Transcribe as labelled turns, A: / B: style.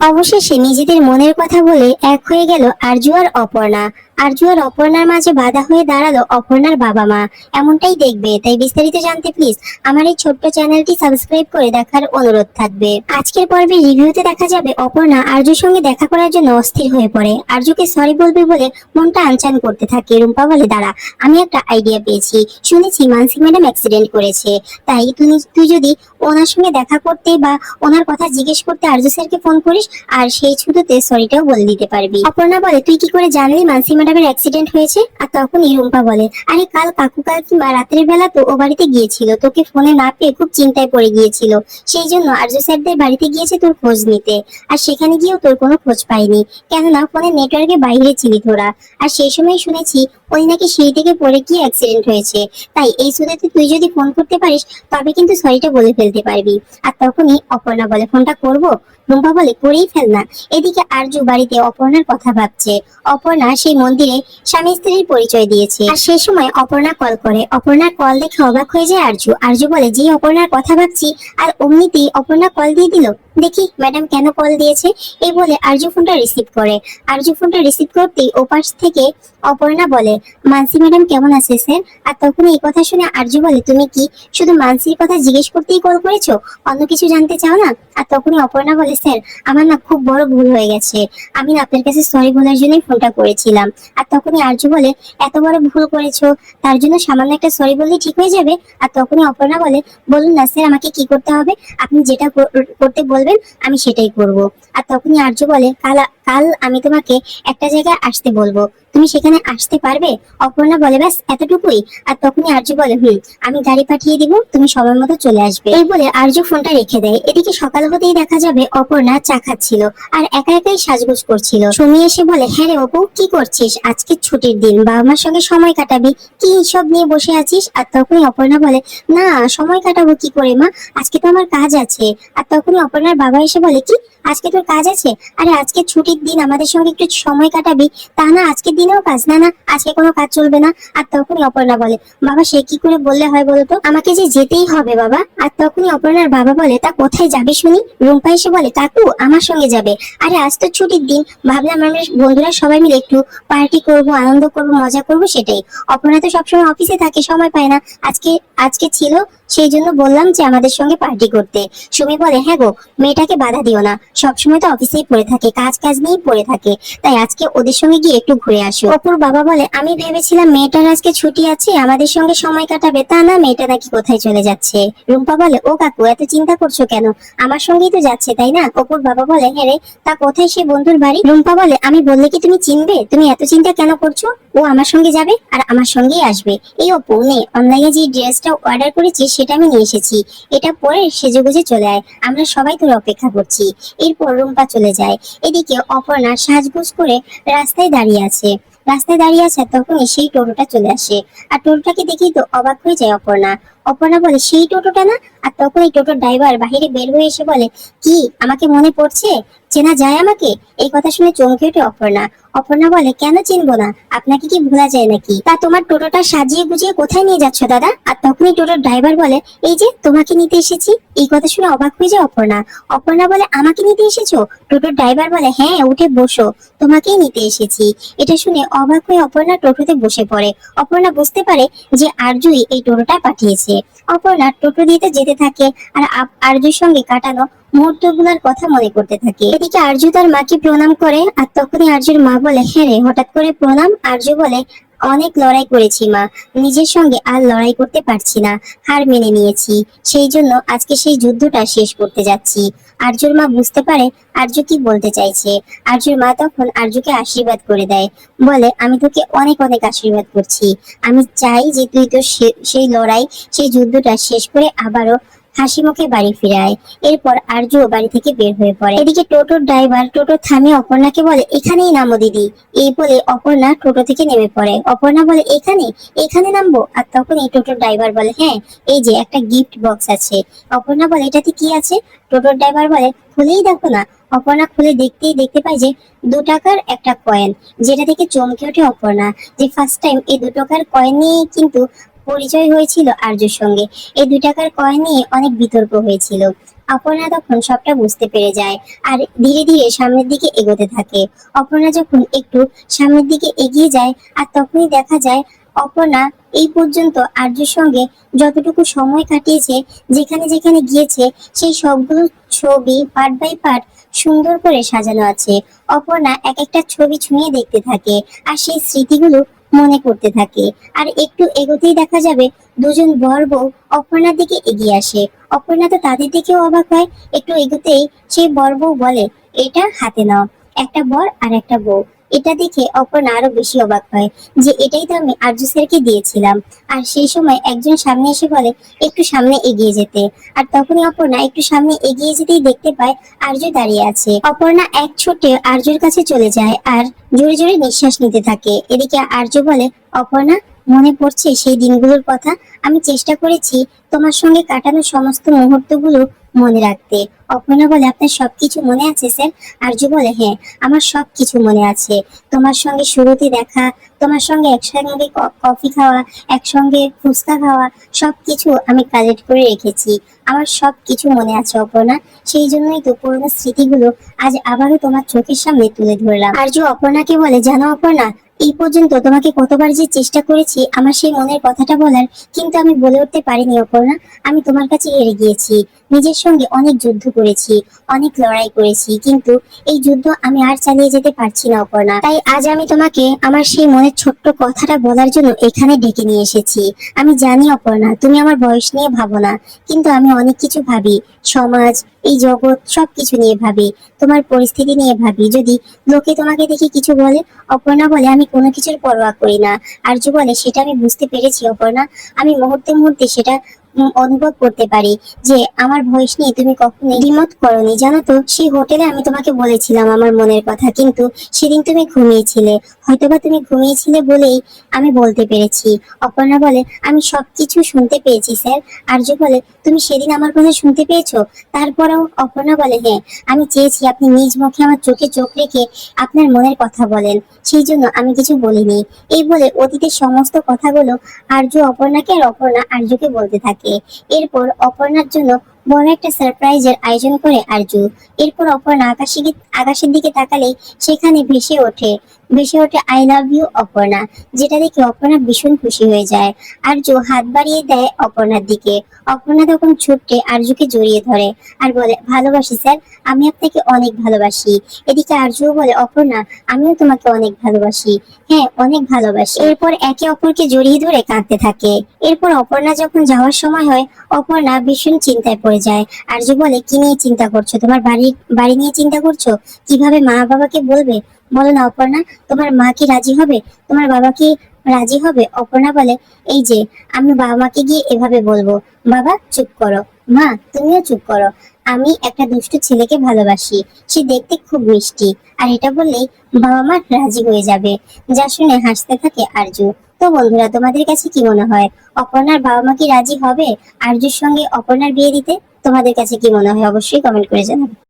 A: অবশেষে নিজেদের মনের কথা বলে এক হয়ে গেল আরজু আর অপর্ণা। আরজু আর অপর্ণার মাঝে বাধা হয়ে দাঁড়াল অপর্ণার বাবা মা। এমনটাই দেখবে। তাই বিস্তারিত জানতে প্লিজ আমার এই ছোট্ট চ্যানেলটি সাবস্ক্রাইব করে দেখার অনুরোধ থাকবে। আজকের পর্বে রিভিউতে দেখা যাবে অপর্ণা আরজুর সঙ্গে দেখা করার জন্য অস্থির হয়ে পড়ে। আরজুকে সরি বলবে বলে মনটা আনচান করতে থাকে। রুম্পা বলে, দাঁড়া, আমি একটা আইডিয়া পেয়েছি। শুনেছি মানসি ম্যাডাম অ্যাক্সিডেন্ট করেছে। তাই তুমি তুই যদি ওনার সঙ্গে দেখা করতে বা ওনার কথা জিজ্ঞেস করতে আরজু স্যারকে ফোন করিস, আর সেই ছুটোতে সরিটাও বলে দিতে পারবি। অপর্ণা বলে, তুই কি করে জানলি মানসি ম্যাডামের অ্যাক্সিডেন্ট হয়েছে, আর তখনই রুম্পা বলে, আরে কাল কাকু কাল কিংবা রাতের বেলা তো ও বাড়িতে গিয়েছিল, তোকে ফোনে না পেয়ে খুব চিন্তায় পড়ে গিয়েছিল। সেই জন্য আরজু স্যারদের বাড়িতে গিয়েছে তোর খোঁজ নিতে, আর সেখানে গিয়েও তোর কোনো খোঁজ পাইনি। কেননা ফোনের নেটওয়ার্কে বাইরে ছিলি তোরা। আর সেই সময় শুনেছি, ওই নাকি সিঁড়ি থেকে পড়ে গিয়ে অ্যাক্সিডেন্ট হয়েছে। তাই এই সুদাতে তুই যদি ফোন করতে পারিস, তবে কিন্তু সরিটা বলে ফেলতে পারবি। আর তখনই অপর্ণা বলে ফোনটা করব? রুম্পা বলে করেই ফেল না এদিকে আরজু বাড়িতে অপর্ণার কথা ভাবছে। অপর্ণা সেই মন্দিরে স্বামী স্ত্রীর পরিচয় দিয়েছে। আর সেই সময় অপর্ণা কল করে। অপর্ণার কল দেখে অবাক হয়ে যায় আরজু। আরজু বলে যে অপর্ণার কথা ভাবছি। আর অমনিতেই অপর্ণা কল দিয়ে দিল দেখি ম্যাডাম কেন কল দিয়েছে। এই বলে আরজু ফোনটা রিসিভ করে। আরজু ফোনটা রিসিভ করতেই ওপাশ থেকে অপর্ণা বলে, মানসি ম্যাডাম কেমন আছে স্যার আর তখন এই কথা শুনে আরজু বলে, তুমি কি শুধু মানসির কথা জিজ্ঞেস করতেই কল করেছ? অন্য কিছু জানতে চাও না? আর তখনই অপর্ণা বলে, স্যার, আমার না খুব বড় ভুল হয়ে গেছে। আমি না আপনার কাছে সরি বলার জন্যই ফোনটা করেছিলাম। আর তখনই আরজু বলে, এত বড় ভুল করেছ। তার জন্য সামান্য একটা সরি বললে ঠিক হয়ে যাবে। আর তখনই অপর্ণা বলে, বলুন না স্যার আমাকে কি করতে হবে? আপনি যেটা করতে বলবেন আমি সেটাই করব। আর তখনই আর্য বলে, কাল কাল আমি তোমাকে একটা জায়গায় আসতে বলব। তুমি সেখানে আসতে পারবে? অপর্ণা বলে, ব্যাস, এতটুকুই। আর তখনই আরজু বলে, হুম, আমি গাড়ি পাঠিয়ে দিব, তুমি সময় মতো চলে আসবে। এই বলে আরজু ফোনটা রেখে দেয়। এদিকে সকাল হতেই দেখা যাবে অপর্ণা চা খাচ্ছিল আর একা একাই সাজগোজ করছিল। সুমি এসে বলে হ্যাঁ রে অপু, কি করছিস? আজকে ছুটির দিন বাবা মার সঙ্গে সময় কাটাবি। কি সব নিয়ে বসে আছিস? আর তখনই অপর্ণা বলে, না, সময় কাটাবো কি করে মা? আজকে তো আমার কাজ আছে। আর তখনই অপর্ণার বাবা এসে বলে, কি? আজকে তোর কাজ আছে? আরে, আজকে ছুটির দিন আমাদের সঙ্গে একটু সময় কাটাবি। তা না, আজকের দিনেও কাজ না না, আজকে কোনো কাজ চলবে না, আর তখনই অপর্ণা বলে, বাবা, সে কি করে বললে হয় বলতো আমাকে যে যেতেই হবে, বাবা, আর তখনই অপর্ণার বাবা বলে, তা কোথায় যাবে শুনি? রুম্পা এসে বলে, কাকু, আমার সঙ্গে যাবে। আরে, আজ তো ছুটির দিন, ভাবলাম আমরা বন্ধুরা সবাই মিলে একটু পার্টি করব, আনন্দ করব, মজা করব, সেটাই। অপর্ণা তো সবসময় অফিসে থাকে, সময় পায় না। আজকে আজকে ছিল, সেই জন্য বললাম যে আমাদের সঙ্গে পার্টি করতে। সুমি বলে হ্যাঁ গো, মেয়েটাকে বাধা দিও না। সবসময় তো অফিসেই পড়ে থাকে কাজ কাজ নিয়েই পড়ে থাকে। তাই আজকে ওদের সঙ্গে গিয়ে একটু ঘুরে আসো। অপুর বাবা বলে, আমি ভেবেছিলাম মেয়েটার আজকে ছুটি আছে, আমাদের সঙ্গে সময় কাটাবে। তা না, মেয়েটা নাকি কোথায় চলে যাচ্ছে? রুম্পা বলে, ও কাকু, এত চিন্তা করছ কেন? আমার সঙ্গেই তো যাচ্ছে, তাই না? অপুর বাবা বলে হ্যাঁ রে, তা কোথায় সে বন্ধুর বাড়ি? রুম্পা বলে, আমি বললে কি তুমি চিনবে? তুমি এত চিন্তা কেন করছ? ও আমার সঙ্গে যাবে আর আমার সঙ্গেই আসবে। এই অপু, নে, অনলাইনে যে ড্রেসটা অর্ডার করেছি, সেটা আমি নিয়ে এসেছি। এটা পরে সেজে গুজে চলে আয়। আমরা সবাই তোর অপেক্ষা করছি। এরপর রুম্পা চলে যায়। এদিকে অপর্ণা সাজগুজ করে রাস্তায় দাঁড়িয়ে আছে। রাস্তায় দাঁড়িয়ে আছে, তখনই সেই টোটোটা চলে আসে। আর টোটোটাকে দেখেই তো অবাক হয়ে যায় অপর্ণা। অপর্ণা বলে, সেই টোটোটা না? আর তখন এই টোটোর ড্রাইভার বাইরে বের হয়ে এসে বলে, কি, আমাকে মনে পড়ছে? চেনা যায় আমাকে? এই কথা শুনে চমকে ওঠে অপর্ণা। অপর্ণা বলে, কেন চিনবো না? আপনাকে কি ভোলা যায় নাকি? তা তোমার টোটোটা সাজিয়ে গুজিয়ে কোথায় নিয়ে যাচ্ছ দাদা? আর তখনই টোটোর ড্রাইভার বলে, এই যে, তোমাকে নিতে এসেছি? এই কথা শুনে অবাক হয়ে যায় অপর্ণা। অপর্ণা বলে, আমাকে নিতে এসেছ? টোটোর ড্রাইভার বলে হ্যাঁ উঠে বসো, তোমাকেই নিতে এসেছি। এটা শুনে অবাক হয়ে অপর্ণা টোটোতে বসে পড়ে। অপর্ণা বুঝতে পারে যে আরজুই এই টোটোটা পাঠিয়েছে। অপর্ণা টোটো দিতে যেতে থাকে আর আর্যুর সঙ্গে কাটানো মুহূর্তগুলোর কথা মনে করতে থাকে। এদিকে আরজু তার মাকে প্রণাম করে আর তখনই আরজুর মা বলে হ্যাঁ রে, হঠাৎ করে প্রণাম। আরজু বলে অনেক লড়াই করেছি, মা। নিজের সঙ্গে আর লড়াই করতে পারছি না। হার মেনে নিয়েছি। সেই জন্য আজকে সেই যুদ্ধটা শেষ করতে যাচ্ছি। আরজুর মা বুঝতে পারে আরজু কি বলতে চাইছে। আরজুর মা তখন আরজুকে আশীর্বাদ করে দেয়। বলে, আমি তোকে অনেক অনেক আশীর্বাদ করছি। আমি চাই যে তুই তো সেই লড়াই, সেই যুদ্ধটা শেষ করে আবারও হাসি মুখে বাড়ি ফিরে আয় এরপর আরজুও বাড়ি থেকে বের হয়ে পড়ে। এদিকে টোটোর ড্রাইভার টোটো থামিয়ে অপর্ণাকে বলে, এখানেই নামো দিদি। এই বলে অপর্ণা টোটো থেকে নেমে পড়ে। অপর্ণা বলে, এখানে? এখানে নামবো? আর তখন এই টোটোর ড্রাইভার বলে হ্যাঁ এই যে একটা গিফট বক্স আছে। অপর্ণা বলে, এটাতে কি আছে? টোটোর ড্রাইভার বলে, খুলেই দেখো না। অপর্ণা খুলে দেখতেই দেখতে পায় যে, দু টাকার একটা কয়েন, যেটা থেকে চমকে ওঠে অপর্ণা। যে ফার্স্ট টাইম এই দু টাকার কয়েন নিয়ে কিন্তু পরিচয় হয়েছিল আর্যর সঙ্গে। এই দুই টাকার কয়েন নিয়ে অনেক বিতর্ক হয়েছিল। অপর্ণা তখন সবটা বুঝতে পেরে যায় আর ধীরে ধীরে সামনের দিকে এগোতে থাকে। অপর্ণা যখন একটু সামনের দিকে এগিয়ে যায় আর তখনই দেখা যায় অপর্ণা এই পর্যন্ত আর্যর সঙ্গে যতটুকু সময় কাটিয়েছে, যেখানে যেখানে গিয়েছে, সেই সবগুলো ছবি পার্ট বাই পার্ট সুন্দর করে সাজানো আছে। অপর্ণা এক একটা ছবি ছুঁয়ে দেখতে থাকে আর সেই স্মৃতিগুলো মনে করতে থাকে। আর একটু এগোতেই দেখা যাবে দুজন বর বউ অপর্ণার দিকে এগিয়ে আসে। অপর্ণা তো তাদের দিকেও অবাক হয়। একটু এগোতেই সেই বর বউ বলে, এটা হাতে নাও, একটা বর আর একটা বউ। এটা দেখে অপর্ণা আরও বেশি অবাক হয় যে এটাই তো আমি আর্য স্যারকে দিয়েছিলাম। আর সেই সময় একজন সামনে এসে বলে, একটু সামনে এগিয়ে যেতে। আর তখনই অপর্ণা একটু সামনে এগিয়ে যেতেই দেখতে পায় আর্য দাঁড়িয়ে আছে। অপর্ণা এক ছোটে আর্যর কাছে চলে যায় আর জোরে জোরে নিঃশ্বাস নিতে থাকে। এদিকে আর্য বলে, অপর্ণা, মনে পড়ছে সেই দিনগুলোর কথা। আমি চেষ্টা করেছি তোমার সঙ্গে কাটানো সমস্ত মুহূর্তগুলো মনে রাখতে। অপর্ণা বলে, আপনার সবকিছু মনে আছে, স্যার? আর্য বলে হ্যাঁ আমার সবকিছু মনে আছে। তোমার সঙ্গে শুরুতে দেখা, তোমার সঙ্গে একসঙ্গে কফি খাওয়া, একসঙ্গে ফুচকা খাওয়া, সবকিছু আমি কালেক্ট করে রেখেছি। আমার সব কিছু মনে আছে, অপর্ণা। সেই জন্যই তো পুরোনো স্মৃতিগুলো আজ আবারও তোমার চোখের সামনে তুলে ধরলাম। আর্য অপর্ণাকে বলে, জানো অপর্ণা এই পর্যন্ত তোমাকে কতবার যে চেষ্টা করেছি আমার সেই মনের কথাটা বলার, কিন্তু আমি বলে উঠতে পারিনি, অপর্ণা। আমি তোমার কাছে হেরে গিয়েছি। নিজের সঙ্গে অনেক যুদ্ধ করেছি, অনেক লড়াই করেছি, কিন্তু এই যুদ্ধ আমি আর চালিয়ে যেতে পারছি না, অপর্ণা। তাই আজ আমি তোমাকে আমার সেই মনের ছোট্ট কথাটা বলার জন্য এখানে ডেকে নিয়ে এসেছি। আমি জানি, অপর্ণা, তুমি আমার বয়স নিয়ে ভাবো না, কিন্তু আমি অনেক কিছু ভাবি। সমাজ, এই জগৎ, সবকিছু নিয়ে ভাবি। তোমার পরিস্থিতি নিয়ে ভাবি। যদি লোকে তোমাকে দেখে কিছু বলে, অপর্ণা বলে, আমি কোনো কিছুর পরোয়া করি না। আর্য বলে সেটা আমি বুঝতে পেরেছি, অপর্ণা। আমি মুহূর্তে মুহূর্তে সেটা অনুভব করতে পারি যে আমার ভয়েস নিয়ে তুমি কখনো দ্বিমত করনি, জানো তো? সেই হোটেলে আমি তোমাকে বলেছিলাম আমার মনের কথা, কিন্তু সেদিন তুমি ঘুমিয়েছিলে। হয়তোবা তুমি ঘুমিয়েছিলে বলেই আমি বলতে পেরেছি। অপর্ণা বলে, আমি সবকিছু শুনতে পেয়েছি, স্যার। আর্য বলে, তুমি সেদিন আমার কথা শুনতে পেয়েছ? তারপরেও অপর্ণা বলে হ্যাঁ আমি চেয়েছি আপনি নিজ মুখে আমার চোখে চোখ রেখে আপনার মনের কথা বলেন। সেই জন্য আমি কিছু বলিনি। এই বলে অতীতের সমস্ত কথাগুলো আর্য অপর্ণাকে আর অপর্ণা আর্যকে বলতে থাকে। এরপর অপর্ণার জন্য বড় একটা সারপ্রাইজের আয়োজন করে আর্য এরপর অপর্ণা আকাশে আকাশের দিকে তাকালে সেখানে ভেসে ওঠে। ভেসে ওঠে আই লাভ ইউ অপর্ণা, যেটা দেখে অপর্ণা ভীষণ খুশি হয়ে যায়। আর্য হাত বাড়িয়ে দেয় অপর্ণার দিকে। অপর্ণা তখন ছুটে আর্যকে জড়িয়ে ধরে আর বলে, ভালোবাসি স্যার, আমি আপনাকে অনেক ভালোবাসি। এদিকে আর্যও বলে, অপর্ণা, আমিও তোমাকে অনেক ভালোবাসি। হ্যাঁ অনেক ভালোবাসি। এরপর একে অপরকে জড়িয়ে ধরে কাঁদতে থাকে। এরপর অপর্ণা যখন যাওয়ার সময় হয়, অপর্ণা ভীষণ চিন্তায় পড়ে যায়। আর্য বলে, কি নিয়ে চিন্তা করছ? তোমার বাড়ির বাড়ি নিয়ে চিন্তা করছ? কীভাবে মা বাবাকে বলবে? বলো না, অপর্ণা। তোমার মা কি রাজি হবে? তোমার বাবা কি রাজি হবে? অপর্ণা বলে, এই যে, আমি বাবা মাকে গিয়ে এভাবে বলব। বাবা, চুপ করো। মা, তুমিও চুপ করো। আমি একটা দুষ্ট ছেলেকে ভালোবাসি। সে দেখতে খুব মিষ্টি। আর এটা বললেই বাবা মা রাজি হয়ে যাবে। যা শুনে হাসতে থাকে আরজু। তো বন্ধুরা, তোমাদের কাছে কি মনে হয়? অপর্ণার বাবা মা কি রাজি হবে? আর্যের সঙ্গে অপর্ণার বিয়ে দিতে তোমাদের কাছে কি মনে হয়? অবশ্যই কমেন্ট করে জানাবে।